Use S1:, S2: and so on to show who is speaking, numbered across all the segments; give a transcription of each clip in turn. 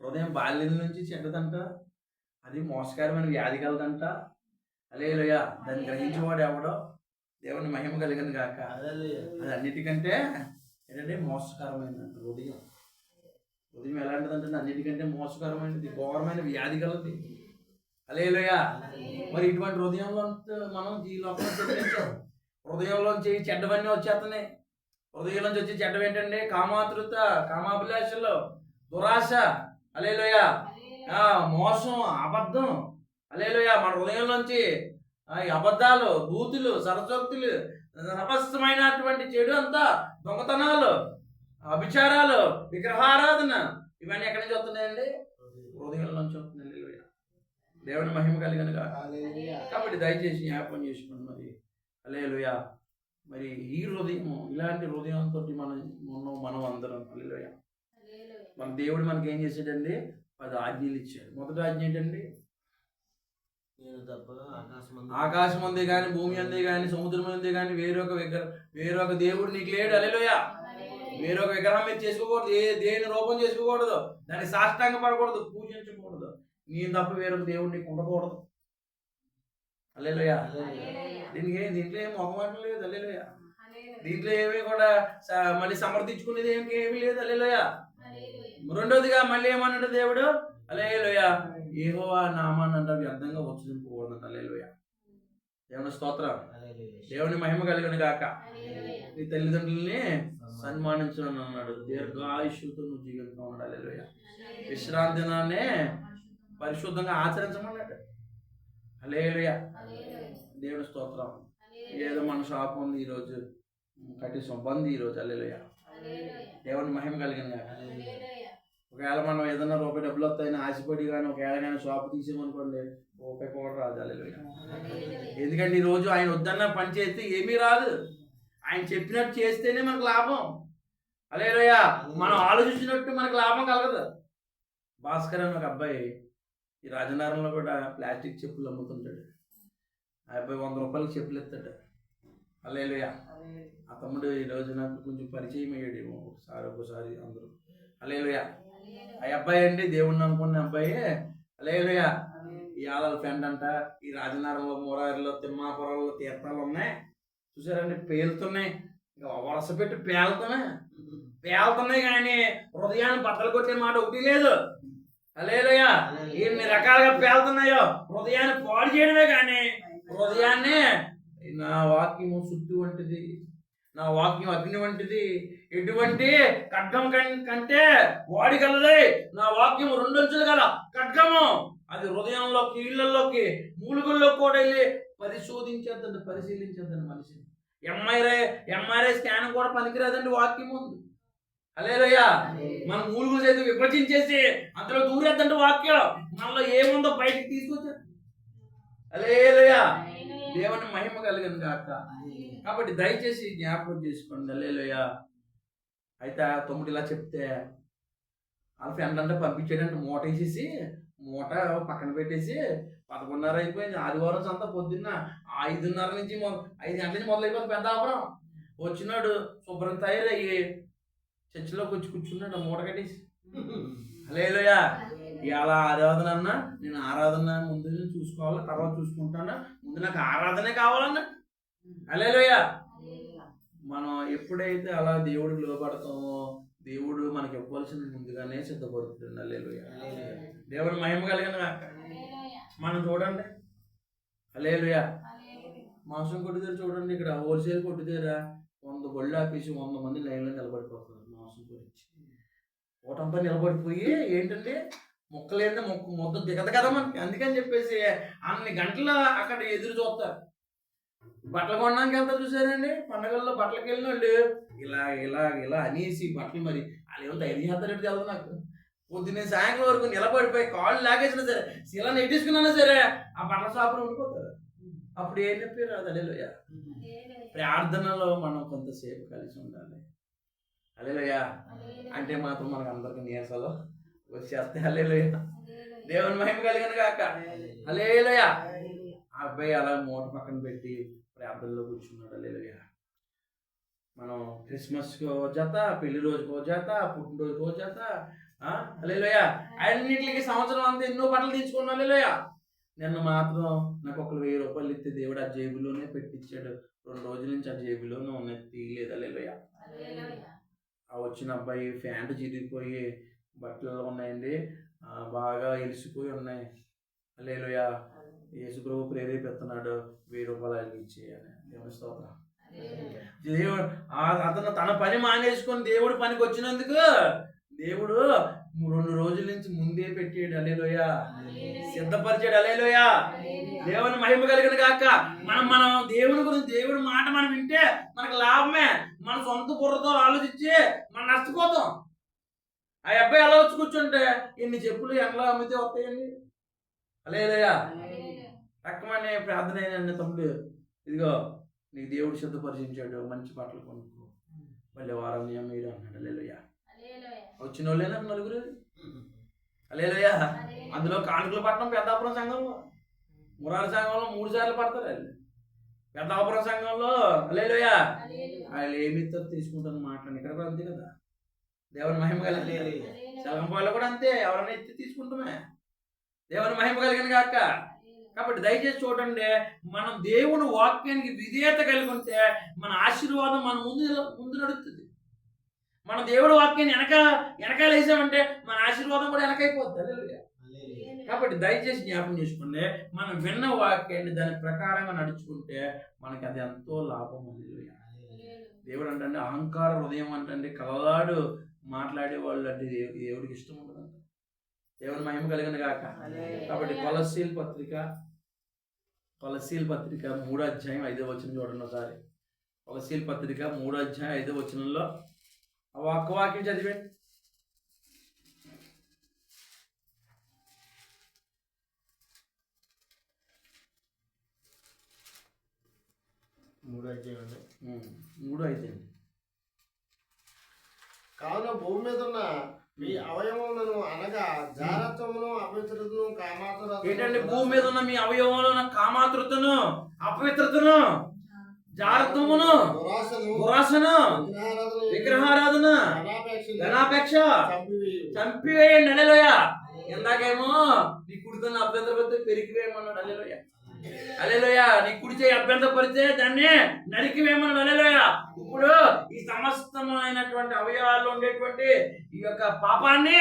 S1: హృదయం బాల్యం నుంచి చెడ్డదంట అది మోసకరమైన వ్యాధి కలదంట. అలేలుయ దాన్ని గ్రహించేవాడు ఎవడో? దేవుని మహిమ కలిగింది కాక. అది అన్నిటికంటే ఏంటంటే మోసకరమైన హృదయం. హృదయం ఎలాంటిదంటే అన్నిటికంటే మోసకరమైనది ఘోరమైన వ్యాధి కలది. అలేలుయ మరి ఇటువంటి హృదయంలో మనం ఈ లోకంలో హృదయంలోంచి చెడ్డవన్నీ వచ్చేస్తున్నాయి. హృదయంలోంచి వచ్చే చెడ్డవి ఏంటంటే కామాతృత కామాభిలాషలు దురాశ అలేలోయ మోసం అబద్ధం. అలేలోయ మన హృదయంలోంచి ఆ, ఈ అబద్ధాలు బూతులు సరసోక్తులు సమస్తమైనటువంటి చెడు అంతా దొంగతనాలు అభిచారాలు విగ్రహారాధన ఇవన్నీ ఎక్కడి నుంచి వస్తున్నాయండి? హృదయం నుంచి వస్తున్నాయి. దేవుని మహిమ
S2: హల్లెలూయా.
S1: కాబట్టి దయచేసి జ్ఞాపకం చేసుకోండి మరి. అలేలుయా మరి ఈ హృదయము ఇలాంటి హృదయంతో మనం ఉన్నాం మనం అందరం అలేలుయ మన దేవుడు మనకి ఏం చేశాడండి? పది ఆజ్ఞలు ఇచ్చాడు. మొదటి ఆజ్ఞ ఏంటండి?
S2: నేను తప్ప ఆకాశం
S1: ఆకాశం ఉంది కానీ భూమి ఉంది కానీ సముద్రం ఉంది కానీ వేరొక విగ్రహం వేరొక దేవుడు నీకు లేడు. అలేలుయ వేరొక విగ్రహం మీరు చేసుకోకూడదు. ఏ దేని రూపం చేసుకోకూడదు. దానికి సాష్టాంగ పడకూడదు. పూజించకూడదు. నీ తప్ప వేరొక దేవుడు నీకు ఉండకూడదు. అలేలుయా దీనికి ఏ- దీంట్లో ఏం మొహమాటం లేదు. అల్లెలుయ దీంట్లో ఏమీ కూడా మళ్ళీ సమర్థించుకునేది ఏమి ఏమీ లేదు. అల్లెలుయ రెండోదిగా మళ్ళీ ఏమన్నాడు దేవుడు? అలేలుయ ఏహో నామాన్ని అంట వ్యర్థంగా ఉచ్చరింపకూడదు అలేలుయ దేవుని స్తోత్రం. దేవుని మహిమ కలిగిన గాక. నీ తల్లిదండ్రుల్ని సన్మానించను అన్నాడు. దీర్ఘాయుష్యులతో నువ్వు జీవితం ఉన్నాడు అలేలుయ విశ్రాంతి దినాన్నే పరిశుద్ధంగా ఆచరించమన్నాడు. అలేలుయ దేవుని స్తోత్రం. ఏదో మన షాప్ ఉంది ఈరోజు కట్టేసాం బంద్ ఈరోజు అల్లెలుయ. దేవుని మహిమ కలిగిన గాక. ఒకవేళ మనం ఏదైనా రూపాయి డబ్బులు వస్తాయని ఆశపడి కానీ ఒకవేళ కానీ షాప్ తీసేమనుకోండి రూపాయి కూడా రాదు అల్లెలుయ ఎందుకంటే ఈ రోజు ఆయన వద్దన్న పని చేస్తే ఏమీ రాదు. ఆయన చెప్పినట్టు చేస్తేనే మనకు లాభం. అలేలోయ మనం ఆలోచించినట్టు మనకు లాభం కలగదు. భాస్కర్ అని ఒక అబ్బాయి ఈ రాజనగరంలో కూడా ప్లాస్టిక్ చెప్పులు అమ్ముతుంటాడు. ఆ అబ్బాయి వంద రూపాయలకి చెప్పులు ఎత్తాడు. అలేలుయా ఆ తమ్ముడు ఈరోజు నాకు కొంచెం పరిచయం అయ్యాడేమో ఒకసారి ఒకసారి అందరూ. అలేలుయా ఆ అబ్బాయి అండి దేవుణ్ణి అనుకున్న అబ్బాయి. అలేలుయ ఈ ఆలల ఫ్రెండ్ అంట ఈ రాజనగరంలో మూరారిలో తిమ్మాపురంలో తీర్థాలు ఉన్నాయి. చూసారండి పేలుతున్నాయి. ఇంకా వరుస పెట్టి పేలుతున్నాయి. పేలుతున్నాయి కానీ హృదయాన్ని బట్టలు కొట్టే మాట ఒకటి లేదు. అలేలుయ ఎన్ని రకాలుగా పేలుతున్నాయో హృదయాన్ని పాడు చేయడమే కానీ హృదయాన్ని నా వాక్యము శుద్ధి వంటిది నా వాక్యం అగ్ని వంటిది ఎటువంటి ఖడ్గం కంటే వాడి కలదే. నా వాక్యం రెండొంచులు గల ఖడ్గము. అది హృదయంలో కీళ్ళల్లోకి మూలుగుల్లోకి కూడా వెళ్ళి పరిశోధించేద్దండి పరిశీలించేద్దండి మనిషిని. ఎంఐఆర్ఐ ఎంఆర్ఐ స్కాన్ కూడా పనికిరాదండి వాక్యం ఉంది అలేదయ్యా మన మూలుగులు చేతి విభజించేసి అందులో దూరేద్దండి వాక్యం. మనలో ఏముందో బయటికి తీసుకొచ్చా అలేదయ్యా దేవుని మహిమ కలిగిన కాక కాబట్టి దయచేసి జ్ఞాపకం చేసుకోండి. అలేలోయ అయితే ఆ తమ్ముడు ఇలా చెప్తే వాళ్ళ ఫ్రెండ్ అంటే పంపించాడంటే మూట వేసేసి మూట పక్కన పెట్టేసి పదకొండున్నర అయిపోయింది. ఆదివారం సంతా పొద్దున్న ఐదున్నర నుంచి ఐదు గంటల నుంచి మొదలైపోయింది పెద్ద ఆపరం వచ్చినాడు శుభ్రం తయారయ్యి చర్చిలోకి వచ్చి కూర్చున్నాడు మూట కట్టేసి. అలేలోయ ఇవాళ ఆరాధన అన్నా నేను ఆరాధన ముందు చూసుకోవాలి తర్వాత చూసుకుంటాను? ముందు నాకు ఆరాధనే కావాలన్నా. అలేలోయ మనం ఎప్పుడైతే అలా దేవుడికి లోపడతామో దేవుడు మనకి ఇవ్వాల్సింది ముందుగానే సిద్ధపడుతుంది అల్లేలుయ దేవుని మహిమ కలిగిన. మనం చూడండి. అలేలుయ మాంసం కొట్టు దగ్గర చూడండి ఇక్కడ. హోల్సేల్ కొట్టు దగ్గర వంద బళ్ళు ఆపేసి వంద మంది లైన్లో నిలబడిపోతున్నారు మాంసం గురించి ఓటంతా నిలబడిపోయి ఏంటంటే ముక్కలేంటే ముక్క ముద్ద దిగదు కదా మనకి. అందుకని చెప్పేసి అన్ని గంటలు అక్కడ ఎదురు చూస్తారు. బట్టలు కొనడానికి వెళ్తారు చూసారండి పండగల్లో బట్టలకి వెళ్ళిన వాళ్ళు ఇలా ఇలా ఇలా అనేసి బట్టలు మరి వాళ్ళు ఏమో ధైర్యం చేస్తారంటే తెలుసు నాకు. పొద్దున్నే సాయంత్రం వరకు నిలబడిపోయి కాళ్ళు లాగేసినా సరే శిలా నెట్టేసుకున్నా సరే ఆ బట్టల షాపులో ఉండిపోతారు. అప్పుడు ఏం చెప్పారు అది అలేలోయ ప్రార్థనలో మనం కొంతసేపు కలిసి ఉండాలి. అలేలోయ అంటే మాత్రం మనకు అందరికి నీరసలో వచ్చేస్తే అలేలోయ దేవుని మహిమ కలిగిన కాక అలేలోయ ఆ అబ్బాయి అలా మూట పక్కన పెట్టి ప్రార్థనలో కూర్చున్నాడు అలేలోయ మనం క్రిస్మస్కి ఓ జత పెళ్ళి రోజుకి జత పుట్టినరోజుకి జత అలేలోయ అన్నిటికి సంవత్సరం అంతా ఎన్నో బట్టలు తీసుకున్నాను అలేలోయ నిన్న మాత్రం నాకు ఒక వెయ్యి రూపాయలు ఇస్తే దేవుడు ఆ జేబులోనే పెట్టించాడు రెండు రోజుల నుంచి ఆ జేబులోనే ఉన్నాయి తీయలేదు అలేలోయ ఆ వచ్చిన అబ్బాయి ఫ్యాంట్ చిరిగిపోయి బట్టలు ఉన్నాయండి. బాగా ఎలిసిపోయి ఉన్నాయి. అలేలోయ యేసుప్రభు ప్రేరేపిస్తున్నాడు వెయ్యి రూపాయలు ఆయనకి ఇచ్చేయాలి దేవుని స్తోత్రం. దేవుడు అతను తన పని మానేసుకొని దేవుడు పనికి వచ్చినందుకు దేవుడు రెండు రోజుల నుంచి ముందే పెట్టాడు అలేలోయ సిద్ధపరిచాడు. అలేలోయ దేవుని మహిమ కలిగిన కాక మనం మనం దేవుని గురించి దేవుడి మాట మనం వింటే మనకు లాభమే. మన సొంత బుర్రతో ఆలోచించి మనం నష్టపోతాం. ఆ అబ్బాయి ఎలా వచ్చి కూర్చుంటే ఇన్ని చెప్పులు ఎలా అమ్మితే వస్తాయండి? అలేలోయ రకమనే ప్రార్థన అయిన తమ్ముడు ఇదిగో నీకు దేవుడు సిద్ధపరిచించాడు మంచి బట్టలు కొనుక్కో. మళ్ళీ వారం మీరు అన్నాడు. అలేలోయ వచ్చిన వాళ్ళేనా నలుగురు? అలేలోయ అందులో కానుకలు పట్టడం పెద్దాపురం సంఘంలో మురారి సంఘంలో మూడు సార్లు పడతారు వాళ్ళు. పెద్దాపురం సంఘంలో అలేలోయ వాళ్ళు ఏమి ఇస్తారో తీసుకుంటాను మాట్లాడి ఇక్కడ కూడా అంతే కదా. దేవుని మహిమ కలిగి శలంపాల్లో కూడా అంతే. ఎవరైనా ఎత్తి తీసుకుంటామే. దేవుని మహిమ కలిగిన కాక. కాబట్టి దయచేసి చూడండి మనం దేవుని వాక్యానికి విధేయత కలిగి ఉంటే మన ఆశీర్వాదం మన ముందు ముందు నడుస్తుంది. మన దేవుడి వాక్యాన్ని వెనక వెనకాల వేసామంటే మన ఆశీర్వాదం కూడా వెనకైపోతుంది. కాబట్టి దయచేసి జ్ఞాపకం చేసుకోండి మనం విన్న వాక్యాన్ని దాని ప్రకారంగా నడుచుకుంటే మనకి అది ఎంతో లాభం. దేవుడు అంటే అహంకార హృదయం అంటే కలలాడు మాట్లాడే వాళ్ళు అంటే దేవు- దేవుడికి ఇష్టం ఉండదంట. దేవుని మహిమ కలిగిన కాక? కాబట్టి కొలసీల్ పత్రిక కొలసీల్ పత్రిక మూడో అధ్యాయం ఐదో వచనం చూడండి ఒకసారి. కొలసీల్ పత్రిక మూడో అధ్యాయం ఐదో వచనంలో ఆ ఒక్క వాక్యం చదివండి.
S2: మూడు అధ్యాయండి
S1: ఉమ్, మూడో అయితే
S2: కావున భూమి మీద ఉన్న మీ అవయవములను అనగా జారత్వమును అపవిత్రతను కామాతురతను
S1: ఏంటంటే భూమి మీద ఉన్న మీ అవయవంలో ఉన్న కామాతృతను అపవిత్రతను జారత్వమును
S2: దురాశను విగ్రహారాధన
S1: ధనాపేక్ష
S2: చంపివేయు.
S1: చంపివేయండి అలెలోయ ఇందాకేమో నీ కుడితో అభ్యంతరపడితే పెరిగివేయమన్నాడు అలెలోయ అలెలోయ నీ కుడి చేయి అభ్యంతరపడితే దాన్ని నరికివేయమన్నాడు అలెలోయ ఇప్పుడు ఈ సమస్తమైనటువంటి అవయవాల్లో ఉండేటువంటి ఈ యొక్క పాపాన్ని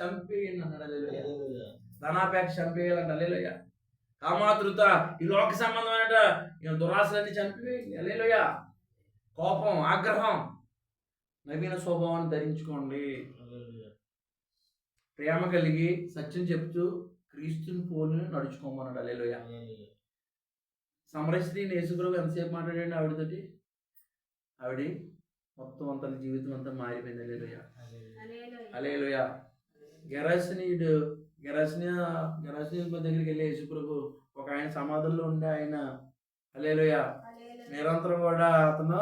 S1: చంపేయండి అన్నాడు. అలెలోయ. ధనాపేక్ష చంపేయాలంట. అలెలోయ. కామాతృత ఈ లోక సంబంధమైన దురాశలన్నీ చంపివేయండి అలెలోయ. కోపం ఆగ్రహం నవీన స్వభావాన్ని ధరించుకోండి. ప్రేమ కలిగి సత్యం చెప్తూ క్రీస్తుని పోలి నడుచుకోమన్నాడు. అలేలోయ. సమరశ్రీ యేసుప్రభు ఎంతసేపు మాట్లాడండి ఆవిడతోటి? ఆవిడ మొత్తం అంత జీవితం అంతా మారిపోయింది. అలేలోయ అలేలోయ గెరాసినీయుడు గెరాసిని గెరాసిని దగ్గరికి వెళ్ళి యేసుప్రభు ఒక ఆయన సమాధుల్లో ఉండే ఆయన. అలేలోయ నిరంతరం కూడా అతను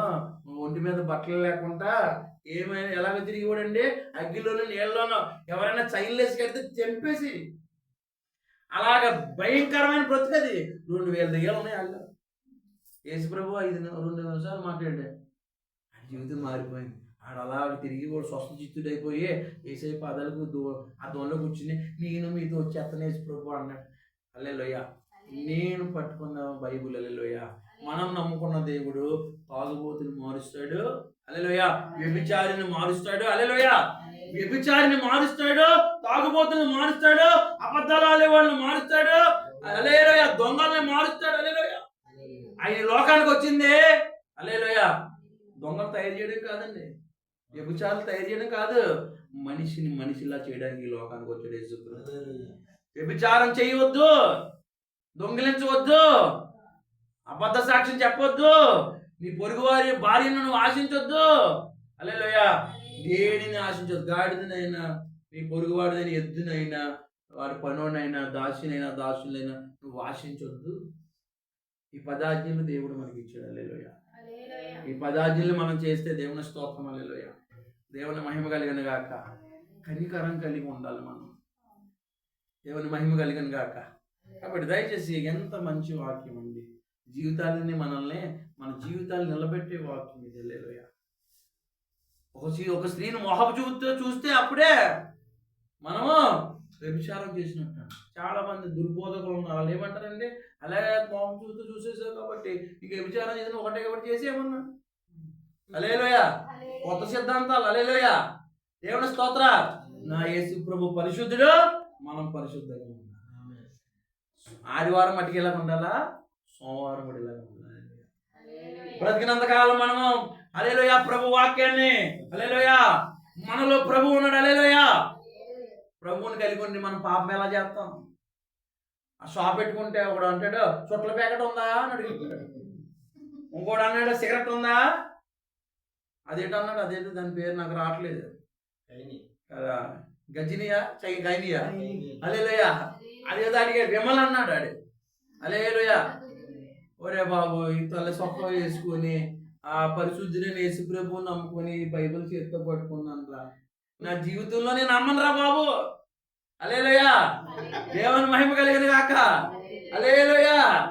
S1: ఒంటి మీద బట్టలు లేకుండా ఏమైనా ఎలాగ తిరిగి కూడా అగ్గిలోనూ నీళ్ళలోనూ ఎవరైనా చైన్లేసి కడితే చంపేసి అలాగ భయంకరమైన బ్రతుకది రెండు వేల దయ్యాలు ఉన్నాయి వాళ్ళు యేసు ప్రభు ఐదు రెండు నిమిషాలు మాట్లాడాడు. ఆ జీవితం మారిపోయింది. ఆడ అలాగ తిరిగి కూడా స్వస్థ చిత్తుడు అయిపోయి ఏసై పాదాలకు దో ఆ దోణలో కూర్చుని నేను మీతో యేసు ప్రభు అన్నాడు. అల్లెలోయ నేను పట్టుకున్న బైబుల్ అల్లెలోయ మనం నమ్ముకున్న దేవుడు తాగుబోతుని మారుస్తాడు. అలెలోయ వ్యభిచారిని మారుస్తాడు. అలెలోయ వ్యభిచారిని మారుస్తాడు. తాగుబోతుని మారుస్తాడు. అబద్ధాలు ఆడే వాళ్ళని మారుస్తాడు. అలేలోయ దొంగల్ని మారుస్తాడు అలేలోయ. ఆయన లోకానికి వచ్చింది. అలేలోయ. దొంగలు తయారు చేయడం కాదండి. వ్యభిచారులు తయారు చేయడం కాదు. మనిషిని మనిషిలా చేయడానికి ఈ లోకానికి వచ్చాడు యేసుక్రీస్తు వ్యభిచారం చేయవద్దు. దొంగిలించవద్దు. అబద్ధ సాక్ష్యం చెప్పొద్దు. నీ పొరుగువారి భార్యను నువ్వు ఆశించొద్దు. అల్లెలోయ దేనిని ఆశించొద్దు? గాడిదనైనా నీ పొరుగువాడిదైన ఎద్దునైనా వాడి పనోనైనా దాసినైనా దాసులైనా నువ్వు ఆశించొద్దు. ఈ పదాజ్ఞలు దేవుడు మనకి ఇచ్చాడు అల్లెలోయ ఈ పదాజ్ఞలు మనం చేస్తే దేవుని స్తోత్రం. అల్లెలోయ దేవుని మహిమ కలిగిన గాక కనికరం కలిగి ఉండాలి మనం. దేవుని మహిమ కలిగిన గాక. కాబట్టి దయచేసి ఎంత మంచి వాక్యం అండి. జీవితాలని మనల్ని మన జీవితాలు నిలబెట్టే వాక్యం ఇది. హల్లెలూయా. ఒక స్త్రీ ఒక స్త్రీని మొహపు చూస్తూ చూస్తే అప్పుడే మనము వ్యభిచారం చేసినట్టు చాలా మంది దుర్బోధకులు ఉన్నారు. వాళ్ళు ఏమంటారంటే అలాగే మోహం చూస్తూ చూసేసావు కాబట్టి నీకు వ్యభిచారం చేసిన ఒకటే కాబట్టి చేసేయమన్నా అలేలోయ. కొత్త సిద్ధాంతాలు. అలేలోయ. దేవుని స్తోత్ర నా యేసు ప్రభు పరిశుద్ధుడు మనం పరిశుద్ధంగా ఉండాలి. ఆదివారం మటుకు ఇలా ఉండాలా? సోమవారం కూడా ఇలా ఉండాలి. బ్రతికినంత కాలం మనము అలేలోయ ప్రభు వాక్యాన్ని. అలేలోయ. మనలో ప్రభు ఉన్నాడు. అలేలోయ. ప్రభువుని కలిగి ఉండి మనం పాపం ఎలా చేస్తాం? ఆ షాప్ పెట్టుకుంటే ఒకడు అంటాడు చుట్ల ప్యాకెట్ ఉందా? అని అడుగుతాడు. ఇంకోడు అన్నాడు సిగరెట్ ఉందా? అదేంటి అన్నాడు అదేంటి దాని పేరు నాకు రావట్లేదు. కదా. గజినియా? చై గైనియా? అలేలోయ అదేదో అడిగాడు విమల్ అన్నాడు ఆడు. అలేలోయ ఒరే బాబు ఈ తల సొక్క వేసుకొని ఆ పరిశుద్ధుడైన యేసు ప్రభువు నమ్ముకొని బైబిల్ చేతితో పట్టుకున్నాను నా జీవితంలో నేను నమ్మనురా బాబు. అలేలోయా. దేవుని మహిమ కలిగిన కాక అలేలోయా.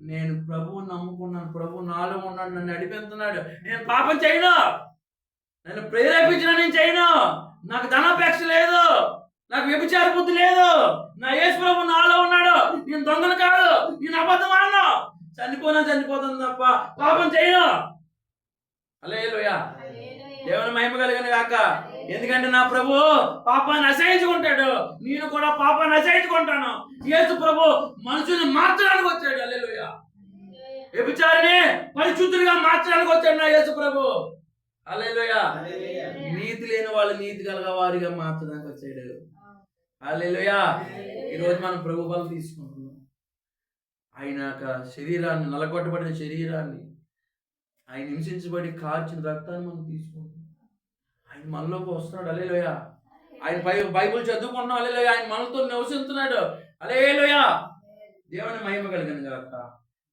S1: నేను ప్రభువు నమ్ముకున్నాను ప్రభు నాలో ఉన్నాడు నన్ను నడిపిస్తున్నాడు నేను పాపం చేయను. నన్ను ప్రేరేపించిన నేను చేయను. నాకు ధనాపేక్ష లేదు. నాకు వ్యభిచార బుద్ధి లేదు. నా యేసు ప్రభు నాలో ఉన్నాడు. నేను దొంగను కాదు. నేను అబద్ధం ఆడను చనిపోనా చనిపోతుంది తప్ప పాపం చేయను. అలేలోయా. దేవుని మహిమ కలిగిన కాక ఎందుకంటే నా ప్రభు పాపాన్ని అసహించుకుంటాడు. నేను కూడా పాపాన్ని అసహించుకుంటాను. యేసు ప్రభు మనుషుల్ని మార్చడానికి వచ్చాడు. అల్లెలుయ వ్యభిచారిని పరిశుద్ధులుగా మార్చడానికి వచ్చాడు నా యేసు ప్రభు. అల్లెలుయ నీతి లేని వాళ్ళు నీతి కలగ వారిగా మార్చడానికి వచ్చాడు. అల్లెలుయ ఈరోజు మనం ప్రభు బలం తీసుకుంటున్నాం. ఆయన యొక్క శరీరాన్ని నలగొట్టబడిన శరీరాన్ని ఆయన హింసించబడి కార్చిన రక్తాన్ని మనం తీసుకుంటున్నాం. ఆయన మనలోకి వస్తున్నాడు. అలేలోయ ఆయన బై బైబుల్ చదువుకుంటున్నాం. అలేలోయ ఆయన మనతో నివసిస్తున్నాడు. అలేలోయ దేవుని మహిమ కలిగిన కాక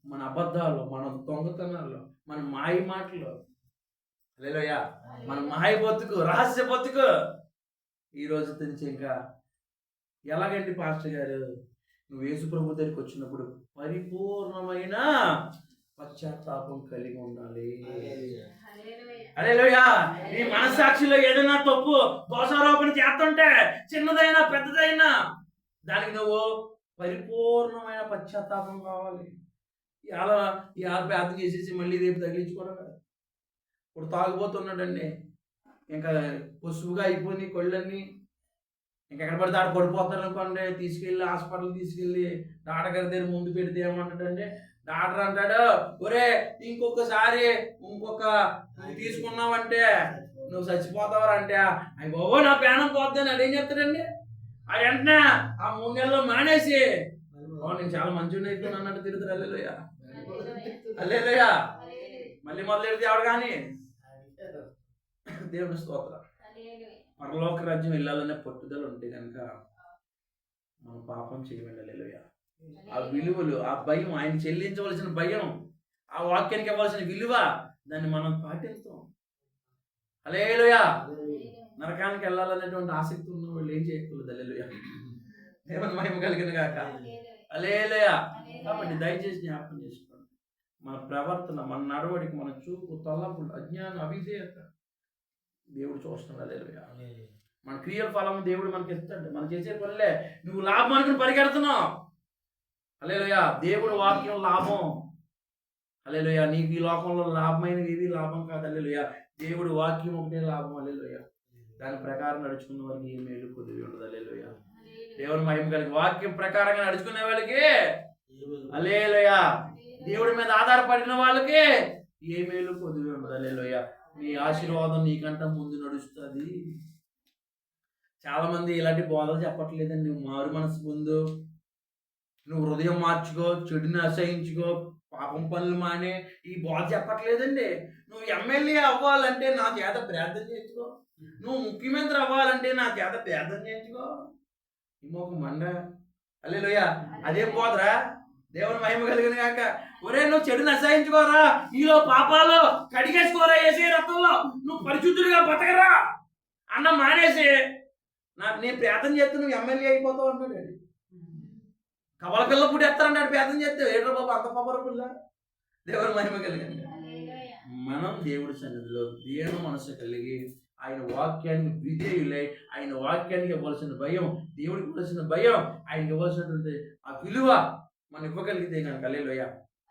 S1: మన అబద్ధాలు మన దొంగతనాలు మన మాయ మాటలు అలేలోయ మన మాయ బతుకు రహస్య బతుకు ఈ రోజు తెలిసి ఇంకా ఎలాగండి పాస్టర్ గారు? నువ్వు యేసు ప్రభు దగ్గరికి వచ్చినప్పుడు పరిపూర్ణమైన పశ్చాత్తాపం కలిగి ఉండాలి. అలేలోయా నీ మనస్సాక్షిలో ఏదైనా తప్పు దోషారోపణ చేస్తుంటే చిన్నదైనా పెద్దదైనా దానికి నువ్వు పరిపూర్ణమైన పశ్చాత్తాపం కావాలి. ఇలా ఇలా ప్రార్థన చేసేసి మళ్ళీ రేపు తగిలించుకోవడం కాదు. ఇప్పుడు తాగిపోతున్నాడండి ఇంకా పసుపుగా అయిపోయి కళ్ళన్నీ. ఇంకెక్కడ పడితే ఆడ పడిపోతారు అనుకోండి తీసుకెళ్ళి హాస్పిటల్ తీసుకెళ్ళి డాక్టర్ గారి దగ్గర ముందు పెడితే ఏమంటాడంటే డాక్టర్ అంటాడు ఒరే ఇంకొకసారి ఇంకొక తీసుకున్నావంటే నువ్వు చచ్చిపోతావరా అంటే. అయ్యి బాబో నా ప్రాణం పోద్దని అదేం చెప్తాడండి? ఆ వెంటనే ఆ మూడు నెలలు మానేసి "ఓ, నేను చాలా మంచిగా అయిపోయాను అన్నట్టు తిరుగుతారు అల్లెలోయ. అల్లేలోయ. మళ్ళీ మొదలెడితే ఎవడు కానీ దేవుని స్తోత్రం. పరలోక రాజ్యం వెళ్ళాలనే పట్టుదల ఉంటే కనుక మనం పాపం చేయమండి అల్లెలోయ. విలువలు ఆ భయం ఆయన చెల్లించవలసిన భయం ఆ వాక్యానికి ఇవ్వాల్సిన విలువ దాన్ని మనం పాటిస్తాం. అలేలుయా నరకానికి వెళ్ళాలనేటువంటి ఆసక్తి ఉన్న వాళ్ళు ఏం చేయకూడదు అల్లెలుయ దేవుని మహిమ కలిగిన గాక. అలేలుయా కాబట్టి దయచేసి జ్ఞాపకం చేసుకోండి. మన ప్రవర్తన మన నడవడికి మన చూపు తలంపులు అజ్ఞానం అవిధేయత. దేవుడు చూస్తున్నాడు అలేలుయా మన క్రియల ఫలం దేవుడు మనకి ఇస్తాడు. మనం చేసే పనులే. నువ్వు లాభం అనుకుని పరిగెడుతున్నావు. అలేలుయా దేవుడు వాక్యం లాభం. అలేలుయా నీకు ఈ లోకంలో లాభమైనవి ఏవి లాభం కాదు. అలేలుయా దేవుడు వాక్యం ఒకటే లాభం. అలేలుయా దాని ప్రకారం నడుచుకున్న వారికి ఏ మేలు కొద్దిగా ఉండదు. అలేలుయా దేవుని మహిమ కలిగి వాక్యం ప్రకారంగా నడుచుకునే వాళ్ళకి అలేలుయా దేవుడి మీద ఆధారపడిన వాళ్ళకి ఏ మేలు కొద్దిగా ఉండదు. అలేలుయా నీ ఆశీర్వాదం నీకంట ముందు నడుస్తుంది. చాలా మంది ఇలాంటి బోధలు చెప్పట్లేదండి. మారు మనసు ముందు. నువ్వు హృదయం మార్చుకో చెడుని అసహించుకో పాపం పనులు మానే ఈ బోధ చెప్పట్లేదండి. నువ్వు ఎమ్మెల్యే అవ్వాలంటే నా చేత ప్రార్థన చేయించుకో. నువ్వు ముఖ్యమంత్రి అవ్వాలంటే నా చేత ప్రార్థన చేయించుకో. ఇంకొక మండ. అల్లెలోయ అదేం పోదురా దేవుని మహిమ కలిగిన కాక ఒరే నువ్వు చెడుని అసహించుకోరా? నీలో పాపాలు కడిగేసుకోరా వేసే రక్తంలో? నువ్వు పరిశుద్ధుడిగా బతకరా? అన్న మానేసి. నాకు నేను ప్రార్థన చేస్తే నువ్వు ఎమ్మెల్యే అయిపోతావు అన్నాడు వాడు. కవల పిల్ల పుట్టి ఎత్తారంటాడు ప్రార్థన చేస్తే ఏడ్రా బాబు అంత పవర్ పుల్ల? దేవుని మహిమ కలిగింది. మనం దేవుడి సన్నిధిలో దేవుని మనసు కలిగి ఆయన వాక్యానికి విధేయులై ఆయన వాక్యానికి ఇవ్వాల్సిన భయం దేవుడికి ఇవ్వాల్సిన భయం ఆయనకి ఇవ్వాల్సినటువంటి ఆ విలువ మనం ఇవ్వగలిగితే కనుక అల్లేలోయ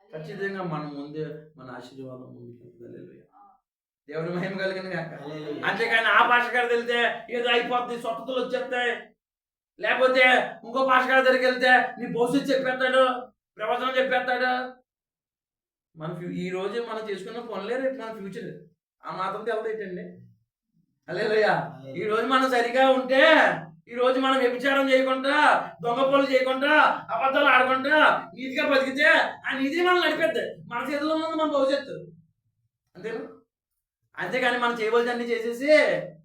S1: ఖచ్చితంగా మనం ముందే మన ఆశీర్వాదం ముందుకు అల్లేలోయ దేవుని మహిమ కలిగిన కాక అంతేకాని ఆ భాష గారు వెళ్తే ఏదో అయిపోద్ది స్వస్థతలు వచ్చేస్తాయి. లేకపోతే ఇంకో గారి దగ్గరికి వెళ్తే నీ భవిష్యత్తు చెప్పేస్తాడు ప్రవచనం చెప్పేస్తాడు. మన ఫ్యూ ఈ రోజు మనం చేసుకున్న పనులే రేపు మన ఫ్యూచర్. ఆ మాత్రం తెలదేటండి. అలేలోయ ఈ రోజు మనం సరిగా ఉంటే ఈ రోజు మనం వ్యభిచారం చేయకుండా దొంగ పనులు చేయకుండా అబద్ధాలు ఆడకుండా నీతిగా బతికితే ఆ నీతి మనం నడిపేద్ది. మన చేతిలో ఉన్నది మన భవిష్యత్తు. అంతేనా? అంతేగాని మనం చేయవలసినన్ని చేసేసి ఆ,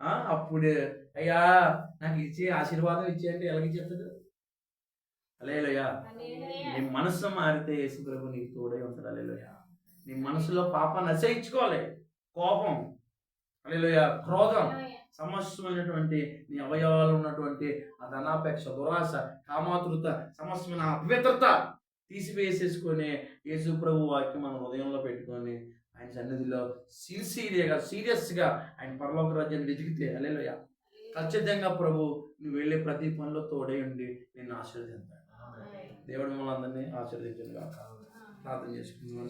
S1: అప్పుడు. అయ్యా నాకు ఇచ్చే ఆశీర్వాదం ఇచ్చేయండి ఎలాగిచ్చేస్తాడు అలేలోయ నీ మనస్సు మారితే యేసు ప్రభు నీకు తోడై ఉంటాడు. అలేలోయ నీ మనసులో పాపాన్ని అసహించుకోవాలి కోపం. అలేలోయ క్రోధం. సమస్తమైనటువంటి నీ అవయవాలు ఉన్నటువంటి ఆ ధనాపేక్ష దురాశ కామాతృత సమస్తమైన అపవిత్రత తీసివేసేసుకొని యేసు ప్రభు వాక్యం మన హృదయంలో పెట్టుకొని ఆయన సన్నిధిలో సిన్సియర్గా సీరియస్గా ఆయన పరలోక రాజ్యాన్ని వెతికితే అలేలోయ ఖచ్చితంగా ప్రభు నువ్వు వెళ్ళే ప్రతి పనిలో తోడై ఉండి నిన్ను ఆశీర్వదించాడు దేవుడు మమ్మల్ని అందరినీ ఆశీర్వదించను కాక ప్రార్థన చేసుకుంటున్నాను